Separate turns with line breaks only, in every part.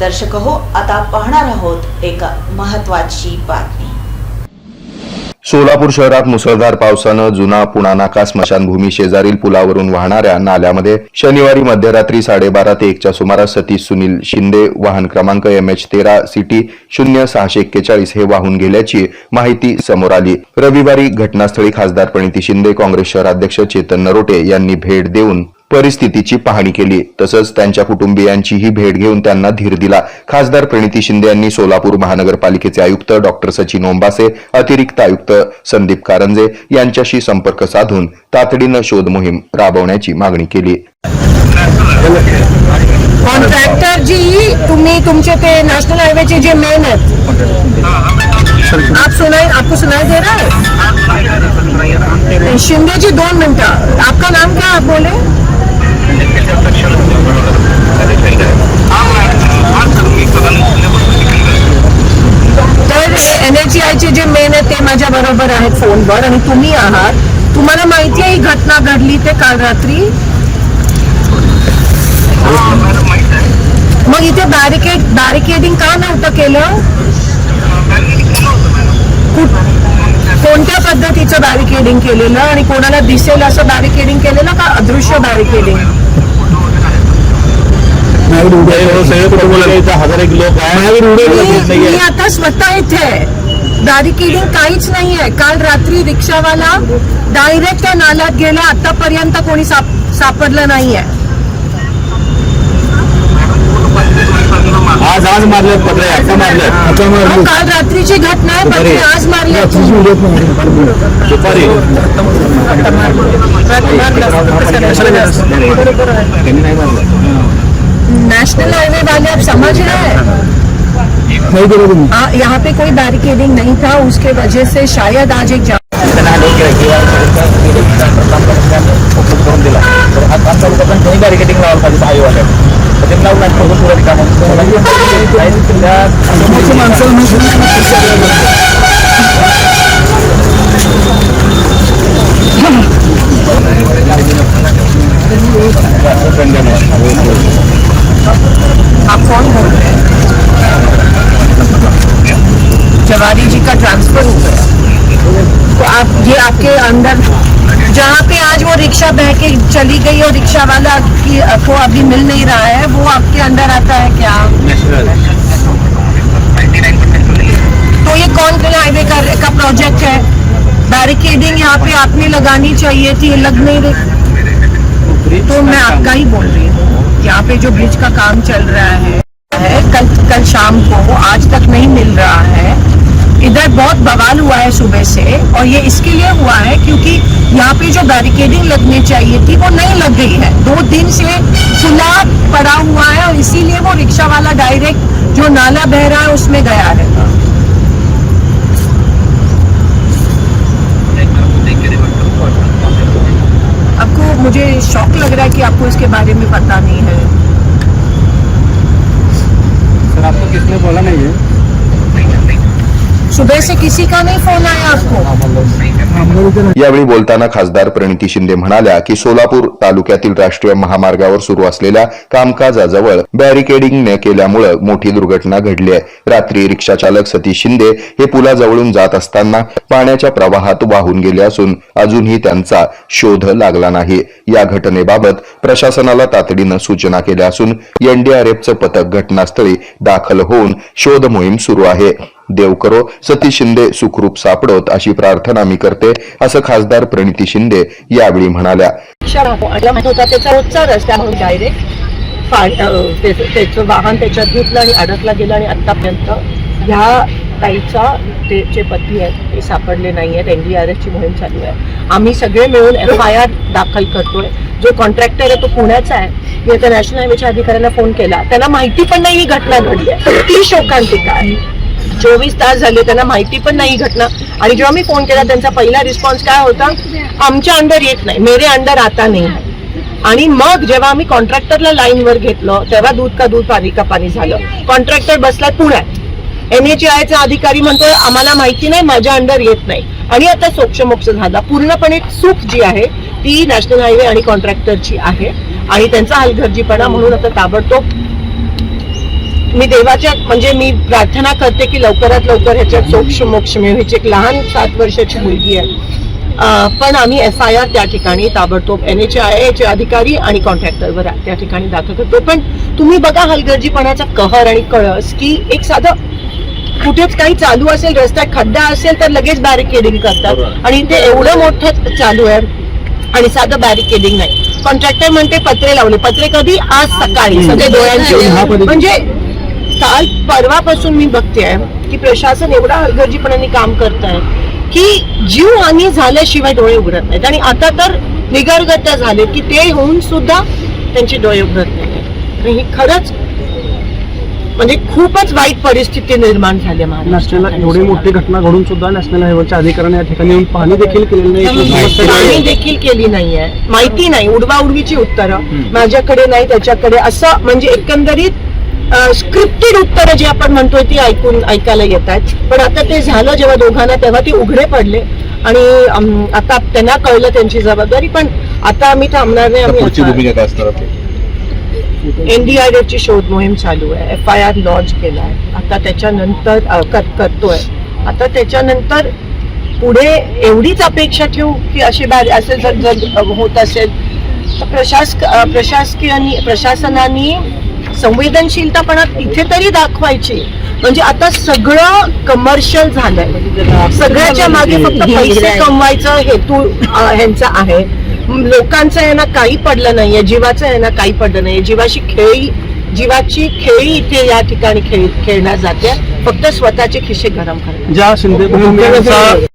दर्शक हो आता पाहणार आहोत एक महत्वाची बातमी.
सोलापूर शहरात मुसळधार पावसानं जुना पुणा नाका स्मशानभूमी शेजारील पुलावरून वाहणाऱ्या नाल्यामध्ये शनिवारी मध्यरात्री साडेबारा ते एकच्या सुमारास सतीश सुनील शिंदे वाहन क्रमांक एम एच तेरा सिटी शून्य सहाशे एक्केचाळीस हे वाहून गेल्याची माहिती समोर आली. रविवारी घटनास्थळी खासदार प्रणिती शिंदे काँग्रेस शहराध्यक्ष चेतन नरोटे यांनी भेट देऊन परिस्थितीची पाहणी केली. तसंच त्यांच्या कुटुंबियांचीही भेट घेऊन त्यांना धीर दिला. खासदार प्रणिती शिंदे यांनी सोलापूर महानगरपालिकेचे आयुक्त डॉक्टर सचिन ओंबासे अतिरिक्त आयुक्त संदीप कारंजे यांच्याशी संपर्क साधून तातडीनं शोध मोहीम राबवण्याची मागणी केली.
कॉन्ट्रॅक्टर जी तुम्ही तुमचे ते नॅशनल हायवेचे जे मेन आहेत. आप सुनाई आपको सुनाई दे रहा है? शिंदे जी दोन मिनटं. आपका नाम क्या आप बोले. तर एन एच चे जे मेन आहेत ते माझ्या बरोबर आहेत फोनवर आणि तुम्ही आहात. तुम्हाला माहिती आहे ही घटना घडली ते काल रात्री? मग इथे बॅरिकेड बॅरिकेडिंग का नव्हतं केलं? कोणत्या पद्धतीचं बॅरिकेडिंग केलेलं आणि कोणाला दिसेल असं बॅरिकेडिंग केलेलं का अदृश्य बॅरिकेडिंग
हजार एक लोक आहे
मी आता स्वतः इथे आहे. बॅरिकेडिंग काहीच नाही आहे काल रात्री रिक्षावाला डायरेक्ट त्या नाल्यात गेला. आतापर्यंत कोणी साप सापडलं नाहीये.
आज आज मारले पत्रे आता मारले
काल रात्रीची घटना आहे पण ते आज मारले
दुपारी त्यांनी नाही. मारलं.
नेशनल हाईवे वाले आप समझ रहे हैं आ, यहाँ पे कोई बैरिकेडिंग नहीं था उसके वजह से शायद आज एक जाम
करून दिला तर हा काम चालू करताना त्यांनी बॅरिकेटिंग लावायला पाहिजे भाईवाल्या तर ते लावून नाही करून पुढे
आप कौन बोल रहे हैं जवारी जी का ट्रांसफ़र हो गया। तो आप ये आपके अंदर जहाँ पे आज वो रिक्शा बह के चली गई और रिक्शा वाला की को अभी मिल नहीं रहा है वो आपके अंदर आता है क्या? तो ये कौन सा हाईवे का, का प्रोजेक्ट है? बैरिकेडिंग यहाँ पे आपने लगानी चाहिए थी लग नहीं रही। तो मैं आपका ही बोल रही हूँ यहाँ पे जो ब्रिज का काम चल रहा है है कल कल शाम को आज तक नहीं मिल रहा है। इधर बहुत बवाल हुआ है सुबह से और ये इसके लिए हुआ है क्योंकि यहाँ पे जो बैरिकेडिंग लगनी चाहिए थी, वो नहीं लग गई है। दो दिन से खुला पड़ा हुआ है और इसीलिए वो रिक्शा वाला डायरेक्ट जो नाला बह रहा है, उसमें गया है। आपको मुझे शौक लग रहा है कि आपको इसके बारे में पता नहीं है।
सर, आपको किसने बोला नहीं है?
सुबह से किसी का नहीं फोन आया आपको?
यावेळी बोलताना खासदार प्रणिती शिंदे म्हणाल्या की सोलापूर तालुक्यातील राष्ट्रीय महामार्गावर सुरू असलेल्या कामकाजाजवळ बॅरिकेडिंग न केल्यामुळे मोठी दुर्घटना घडली आहे. रात्री रिक्षा चालक सतीश शिंदे हे पुलाजवळून जात असताना पाण्याच्या प्रवाहात वाहून गेले असून अजूनही त्यांचा शोध लागला नाही. या घटनेबाबत प्रशासनाला तातडीनं सूचना केल्या असून एनडीआरएफचं पथक घटनास्थळी दाखल होऊन शोध मोहीम सुरू आहे. देव करो सतीश शिंदे सुखरूप सापडोत अशी प्रार्थना मी करते असं खासदार प्रणिती शिंदे यावेळी म्हणाल्या.
हो, त्याचा रोजचा रस्ता म्हणून डायरेक्ट त्याचं वाहन त्याच्यात घेतलं आणि अडकला गेलं आणि आतापर्यंत ह्या ताईचा ते जे पती आहेत ते सापडले नाही आहेत एन डी आर एफची मोहीम चालू आहे. आम्ही सगळे मिळून एफ आय आर दाखल करतोय. जो कॉन्ट्रॅक्टर आहे तो पुण्याचा आहे. मी आता नॅशनल हायवेच्या अधिकाऱ्यांना फोन केला. त्यांना माहिती पण नाही ही घटना घडली आहे. ती शोकांतिका आहे. चोवीस तास झाले त्यांना माहिती पण नाही घटना. आणि जेव्हा मी फोन केला त्यांचा पहिला रिस्पॉन्स काय होता? आमच्या अंडर येत नाही मेरे अंडर आता नाही. आणि मग जेव्हा आम्ही कॉन्ट्रॅक्टरला लाईनवर घेतलं तेव्हा दूध का दूध पाणी का पाणी झालं. कॉन्ट्रॅक्टर बसलाय पुण्यात. एन एच आयचा अधिकारी म्हणतोय आम्हाला माहिती नाही माझ्या अंडर येत नाही. आणि आता सोक्षमोक्ष झाला. पूर्णपणे चूक जी आहे ती नॅशनल हायवे आणि कॉन्ट्रॅक्टरची आहे. आणि त्यांचा हलगर्जीपणा म्हणून आता ताबडतोब
मी देवाच्या म्हणजे मी प्रार्थना करते की लवकरात लवकर ह्याच्यात सोक्ष मोक्ष हिची एक लहान सात वर्षाची मुलगी आहे. पण आम्ही एफ आय आर त्या ठिकाणी ताबडतोब एन एच आय चे अधिकारी आणि कॉन्ट्रॅक्टरवर त्या ठिकाणी दाखल करतो. पण तुम्ही बघा हलगर्जीपणाचा कहर आणि कळस की एक साधं कुठेच काही चालू असेल रस्त्यात खड्डा असेल तर लगेच बॅरिकेडिंग करतात. आणि ते एवढं मोठं चालू आहे आणि साधं बॅरिकेडिंग नाही. कॉन्ट्रॅक्टर म्हणते पत्रे लावले. पत्रे कधी? आज सकाळी. सगळे डोळ्यांचे. म्हणजे काल परवापासून मी बघतेय की प्रशासन एवढा हलगर्जीपणाने काम करत आहे की जीव हानी झाल्याशिवाय डोळे उघडत नाहीत. आणि आता तर निगरगत्या झाले की ते होऊन सुद्धा त्यांचे डोळे उघडत नाहीत. आणि ही खरंच म्हणजे खूपच वाईट परिस्थिती निर्माण झाली आहे
नॅशनल. एवढी मोठी घटना घडून सुद्धा नॅशनल हायवेच्या अधिकाऱ्यांनी या ठिकाणी येऊन पाहणी देखील केलेली नाही.
पाहणी
आहे.
देखील केली नाहीये. माहिती नाही उडवा उडवीची उत्तरं माझ्याकडे नाही त्याच्याकडे असं म्हणजे एकंदरीत स्क्रिप्टेड उत्तरं जी आपण म्हणतोय ती ऐकून ऐकायला येत आहेत पण आता ते झालं जेव्हा दोघांना तेव्हा ते उघडे पडले. आणि आता त्यांना कळलं त्यांची जबाबदारी पण आता आम्ही थांबणार नाही आम्ही? एनडीआरएफ ची शोध मोहीम चालू आहे. एफ आय आर लॉन्च केला आहे आता त्याच्यानंतर करतोय. आता त्याच्यानंतर पुढे एवढीच अपेक्षा ठेवू की अशी बारी असेल जर जर होत असेल तर प्रशास अ, प्रशासकीय प्रशासनाने संवेदनशीलतापणा तिथे तरी दाखवायची. म्हणजे आता सगळं कमर्शियल झालंय. सगळ्याच्या मागे फक्त पैसे कमवायचा हेतू ह्यांचा आहे. लोकांचं यांना काही पडलं नाहीये जीवाचं यांना काही पडलं नाहीये. जीवाशी खेळी जीवाची खेळी इथे या ठिकाणी खेळ खेळण्यात जाते फक्त स्वतःचे खिशे गरम करण्यात
ज्या शिंदे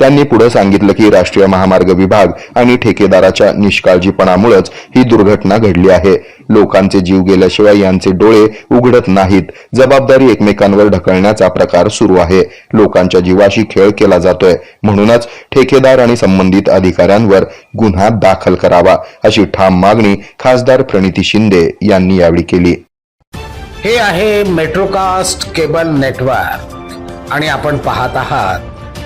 त्यांनी पुढे सांगितलं की राष्ट्रीय महामार्ग विभाग आणि ठेकेदाराच्या निष्काळजीपणामुळेच ही दुर्घटना घडली आहे. लोकांचे जीव गेल्याशिवाय यांचे डोळे उघडत नाहीत. जबाबदारी एकमेकांवर ढकलण्याचा प्रकार सुरू आहे. लोकांच्या जीवाशी खेळ केला जातोय. म्हणूनच ठेकेदार आणि संबंधित अधिकाऱ्यांवर गुन्हा दाखल करावा अशी ठाम मागणी खासदार प्रणिती शिंदे यांनी यावेळी केली.
हे आहे मेट्रोकास्ट केबल नेटवर्क आणि आपण पाहत आहात